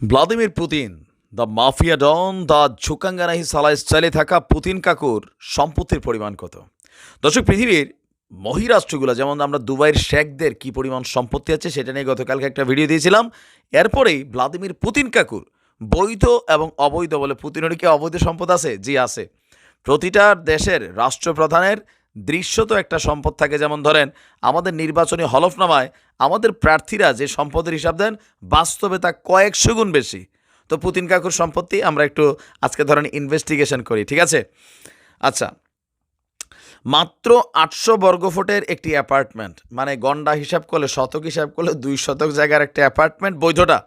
Vladimir Putin the mafia don the ঝুকাঙ্গানাহি সালাই স্টাইলে থাকা পুতিন কাকুর সম্পত্তির পরিমাণ কত দর্শক পৃথিবীর মহিরাষ্ট্রগুলো যেমন আমরা দুবাইয়ের শেখদের কি পরিমাণ সম্পত্তি আছে সেটা নিয়ে গতকালকে একটা ভিডিও দিয়েছিলাম এরপরেই ভ্লাদিমির পুতিন কাকুর বৈধ এবং অবৈধ বলে পুতিনের কি অবৈধ সম্পদ আছে? জি, আছে। প্রতিটা দেশের রাষ্ট্রপ্রধানের দৃশ্যত একটা সম্পদ থাকে, যেমন ধরেন আমাদের নির্বাচনী হলফনামায় আমাদের প্রার্থীরা যে সম্পদের হিসাব দেন, বাস্তবে তা কয়েকশো গুণ বেশি। তো পুতিন কাকুর সম্পত্তি আমরা একটু আজকে ধরেন ইনভেস্টিগেশন করি, ঠিক আছে? আচ্ছা মাত্র আটশো বর্গফুটের একটি অ্যাপার্টমেন্ট মানে গন্ডা হিসাব করলে, শতক হিসাব করলে দুই শতক জায়গার একটা অ্যাপার্টমেন্ট, বৈধটা।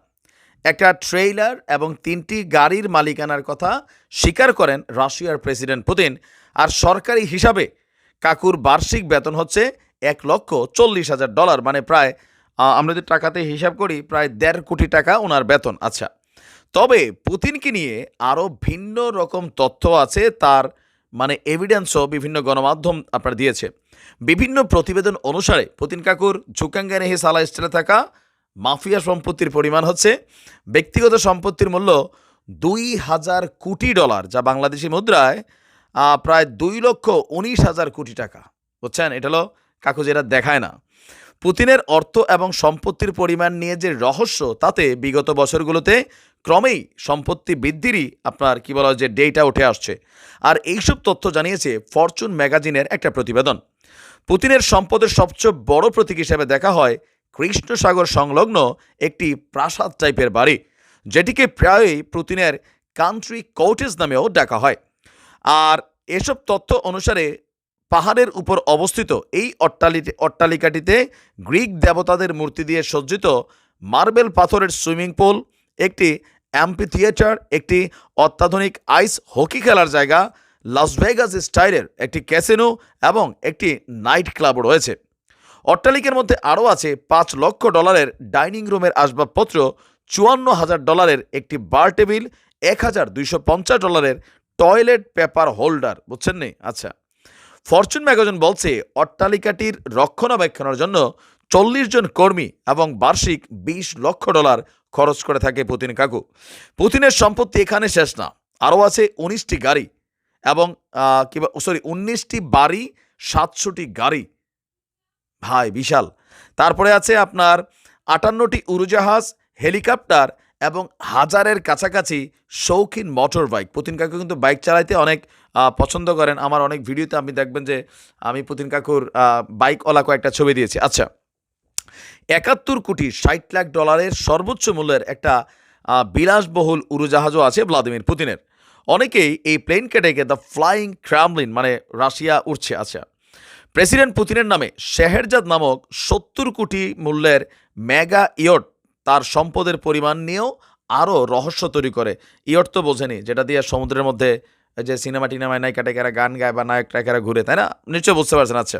একটা ট্রেইলার এবং তিনটি গাড়ির মালিকানার কথা স্বীকার করেন রাশিয়ার প্রেসিডেন্ট পুতিন। আর সরকারি হিসাবে কাকুর বার্ষিক বেতন হচ্ছে এক লক্ষ চল্লিশ হাজার ডলার মানে প্রায় আমরা যদি টাকাতে হিসাব করি, প্রায় দেড় কোটি টাকা ওনার বেতন আচ্ছা। তবে পুতিনকে নিয়ে আরও ভিন্ন রকম তথ্য আছে, তার মানে এভিডেন্সও বিভিন্ন গণমাধ্যম আপনার দিয়েছে। বিভিন্ন প্রতিবেদন অনুসারে পুতিন কাকুর ঝুকাঙ্গানেহি সালা স্টেলে থাকা মাফিয়া সম্পত্তির পরিমাণ হচ্ছে, ব্যক্তিগত সম্পত্তির মূল্য দুই হাজার কোটি ডলার, যা বাংলাদেশি মুদ্রায় প্রায় দুই লক্ষ উনিশ হাজার কোটি টাকা। বুঝছেন? এটা হলো কাকু যেটা দেখায় না। পুতিনের অর্থ এবং সম্পত্তির পরিমাণ নিয়ে যে রহস্য, তাতে বিগত বছরগুলোতে ক্রমেই সম্পত্তি বৃদ্ধিরই আপনার কি বলা যে ডেটা উঠে আসছে। আর এইসব তথ্য জানিয়েছে ফরচুন ম্যাগাজিনের একটা প্রতিবেদন। পুতিনের সম্পদের সবচেয়ে বড় প্রতীক হিসেবে দেখা হয় কৃষ্ণসাগর সংলগ্ন একটি প্রাসাদ টাইপের বাড়ি, যেটিকে প্রায়ই পুতিনের কান্ট্রি কোটেজ নামেও ডাকা হয়। আর এসব তথ্য অনুসারে পাহাড়ের উপর অবস্থিত এই অট্টালি অট্টালিকাটিতে গ্রিক দেবতাদের মূর্তি দিয়ে সজ্জিত মার্বেল পাথরের সুইমিং পুল, একটি অ্যাম্পি থিয়েটার একটি অত্যাধুনিক আইস হকি খেলার জায়গা, লাস ভেগাস স্টাইলের একটি ক্যাসিনো এবং একটি নাইট ক্লাব রয়েছে। অট্টালিকার মধ্যে আরও আছে পাঁচ লক্ষ ডলারের ডাইনিং রুমের আসবাবপত্র, চুয়ান্ন হাজার ডলারের একটি বার টেবিল, এক হাজার দুইশো পঞ্চাশ ডলারের টয়লেট পেপার হোল্ডার, বুঝছেন নি? আচ্ছা। ফরচুন ম্যাগাজিন বলছে, অট্টালিকাটির রক্ষণাবেক্ষণের জন্য চল্লিশ জন কর্মী এবং বার্ষিক বিশ লক্ষ ডলার খরচ করে থাকে পুতিন কাকু। পুতিনের সম্পত্তি এখানে শেষ না। আরও আছে উনিশটি গাড়ি এবং কি সরি উনিশটি বাড়ি, সাতশোটি গাড়ি। ভাই, বিশাল। তারপরে আছে আপনার আটান্নটি উড়োজাহাজ, হেলিকপ্টার এবং হাজারের কাছাকাছি শৌখিন মোটর বাইক পুতিন কাকু কিন্তু বাইক চালাইতে অনেক পছন্দ করেন। আমার অনেক ভিডিওতে আপনি দেখবেন যে আমি পুতিন কাকুর বাইকওয়ালা কয়েকটা ছবি দিয়েছি। আচ্ছা একাত্তর কোটি ষাট লাখ ডলারের সর্বোচ্চ মূল্যের একটা বিলাসবহুল উড়োজাহাজও আছে ভ্লাদিমির পুতিনের। অনেকেই এই প্লেন কেটেকে দ্য ফ্লাইং ক্রামলিন মানে রাশিয়া উঠছে আচ্ছা প্রেসিডেন্ট পুতিনের নামে শেহেরজাদ নামক সত্তর কোটি মূল্যের মেগা ইয়ট তার সম্পদের পরিমাণ নিয়েও আরও রহস্য তৈরি করে। এই অর্থ বোঝেনি, যেটা দিয়ে সমুদ্রের মধ্যে যে সিনেমা টিনেমায় নায়িকা টেকেরা গান গায় বা নায়ক টায়িকারা ঘুরে, তাই না? নিশ্চয়ই বুঝতে পারছেন আচ্ছা।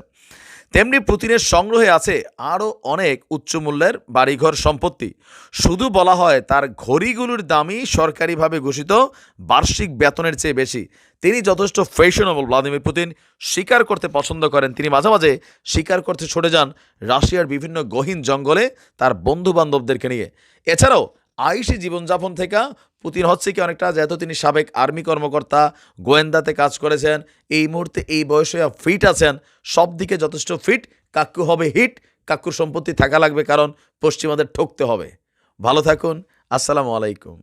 তেমনি পুতিনের সংগ্রহে আছে আরও অনেক উচ্চ মূল্যের বাড়িঘর সম্পত্তি। শুধু বলা হয় তার ঘড়িগুলোর দামই সরকারিভাবে ঘোষিত, বার্ষিক বেতনের চেয়ে বেশি। তিনি যথেষ্ট ফ্যাশনেবল ভ্লাদিমির পুতিন শিকার করতে পছন্দ করেন। তিনি মাঝে মাঝে শিকার করতে ছুটে যান রাশিয়ার বিভিন্ন গহীন জঙ্গলে তার বন্ধু বান্ধবদেরকে নিয়ে। এছাড়াও আইসি জীবনযাপন থেকে পুতিন হচ্ছে কি অনেকটা, যেহেতু তিনি সাবেক আর্মি কর্মকর্তা, গোয়েন্দাতে কাজ করেছেন, এই মুহূর্তে এই বয়সে ফিট আছেন, সব দিকে যথেষ্ট ফিট কাকু হবে হিট কাক্কুর সম্পত্তি থাকা লাগবে কারণ পশ্চিমাদের ঠকতে হবে। ভালো থাকুন, আসসালামু আলাইকুম।